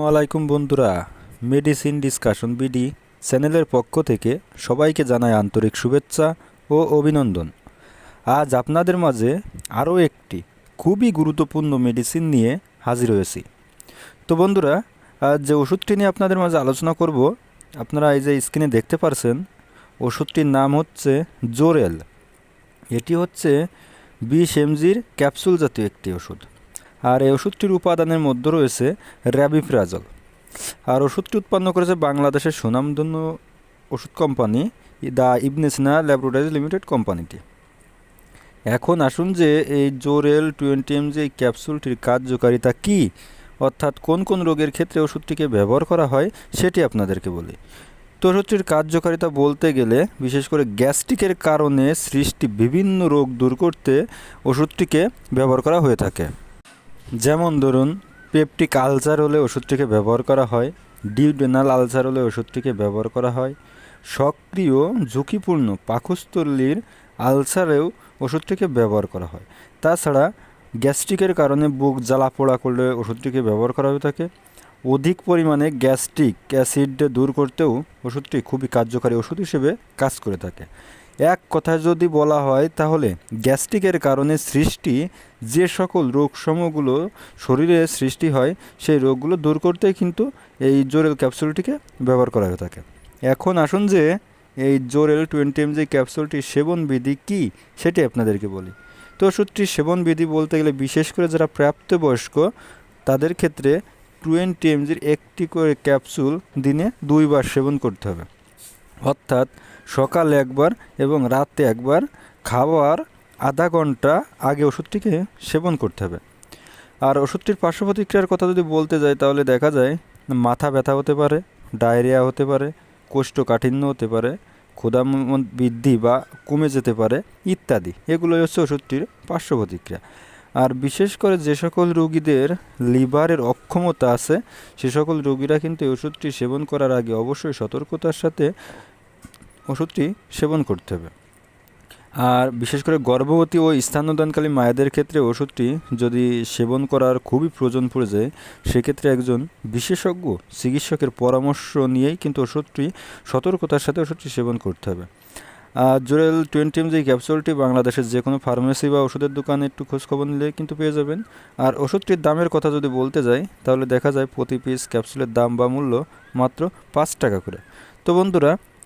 আলাইকুম বন্ধুরা। Medicine discussion BD চ্যানেলের পক্ষ থেকে সবাইকে জানায় আন্তরিক শুভেচ্ছা ও অভিনন্দন। আজ আপনাদের মাঝে আরও একটি খুবই গুরুত্বপূর্ণ মেডিসিন নিয়ে হাজির হয়েছি। তো বন্ধুরা, আজ যে ওষুধটি নিয়ে আপনাদের মাঝে আলোচনা করব, আপনারা এই যে স্ক্রিনে দেখতে পারছেন, ওষুধটির নাম হচ্ছে জোরেল এটি হচ্ছে বিশ এমজির ক্যাপসুল জাতীয় একটি ওষুধ। আর এই ওষুধটির উপাদানের মধ্যে রয়েছে র্যাবিফ্রাজল। আর ওষুধটি উৎপন্ন করেছে বাংলাদেশের সুনামধন্য ওষুধ company, the Ibn Sina laboratories limited কোম্পানিটি। এখন আসুন যে এই জোরেল টোয়েন্টি এম যে ক্যাপসুলটির কার্যকারিতা কী, অর্থাৎ কোন কোন রোগের ক্ষেত্রে ওষুধটিকে ব্যবহার করা হয়, সেটি আপনাদেরকে বলি। তো ওষুধটির কার্যকারিতা বলতে গেলে, বিশেষ করে গ্যাস্ট্রিকের কারণে সৃষ্টি বিভিন্ন রোগ দূর করতে ওষুধটিকে ব্যবহার করা হয়ে থাকে। যেমন ধরুন, পেপটিক আলসার হলে ওষুধটিকে ব্যবহার করা হয়, ডিউডেনাল আলসার হলে ওষুধটিকে ব্যবহার করা হয়। সক্রিয়, ঝুঁকিপূর্ণ, পাকস্থলীর আলসারেও ওষুধটিকে ব্যবহার করা হয়। তাছাড়া গ্যাস্ট্রিকের কারণে বুক জ্বালা পোড়া করলে ওষুধটিকে ব্যবহার করা হয়ে থাকে। অধিক পরিমাণে গ্যাস্ট্রিক অ্যাসিড দূর করতেও ওষুধটি খুবই কার্যকারী ওষুধ হিসেবে কাজ করে থাকে। এক কথায় যদি বলা হয়, তাহলে গ্যাস্ট্রিকের কারণে সৃষ্টি যে সকল রোগসমূহগুলো শরীরে সৃষ্টি হয়, সেই রোগগুলো দূর করতে কিন্তু এই জোরেল ক্যাপসুলটিকে ব্যবহার করা হয়ে থাকে। এখন আসুন যে এই জোরেল টোয়েন্টি এম জি ক্যাপসুলটির সেবন বিধি কী, সেটি আপনাদেরকে বলি। তো ওষুধটির সেবন বিধি বলতে গেলে বিশেষ করে যারা প্রাপ্তবয়স্ক, তাদের ক্ষেত্রে টোয়েন্টি এমজির একটি করে ক্যাপসুল দিনে দুইবার সেবন করতে হবে। অর্থাৎ সকালে একবার এবং রাতে একবার খাওয়ার আধা ঘণ্টা আগে ওষুধটিকে সেবন করতে হবে। আর ওষুধটির পার্শ্ব প্রতিক্রিয়ার কথা যদি বলতে যাই, তাহলে দেখা যায় মাথা ব্যথা হতে পারে, ডায়রিয়া হতে পারে, কোষ্ঠকাঠিন্য হতে পারে ক্ষুধা ম- বৃদ্ধি বা কমে যেতে পারে ইত্যাদি। এগুলোই হচ্ছে ওষুধটির পার্শ্ব প্রতিক্রিয়া আর বিশেষ করে যে সকল রোগীদের লিভারের অক্ষমতা আছে, সে সকল রোগীরা কিন্তু এই ওষুধটি সেবন করার আগে অবশ্যই সতর্কতার সাথে ওষুধটি সেবন করতে হবে। আর বিশেষ করে গর্ভবতী ও স্থানদানকালী মায়েদের ক্ষেত্রে ওষুধটি যদি সেবন করার খুবই প্রয়োজন পড়ে যায়, সেক্ষেত্রে একজন বিশেষজ্ঞ চিকিৎসকের পরামর্শ নিয়েই কিন্তু ওষুধটি, সতর্কতার সাথে ওষুধটি সেবন করতে হবে। আর জোরেল টোয়েন্টি এম যে ক্যাপসুলটি বাংলাদেশের যে কোনো ফার্মেসি বা ওষুধের দোকানে একটু খোঁজখবর নিলে কিন্তু পেয়ে যাবেন। আর ওষুধটির দামের কথা যদি বলতে যাই, তাহলে দেখা যায় প্রতি পিস ক্যাপসুলের দাম বা মূল্য মাত্র পাঁচ টাকা করে। তো বন্ধুরা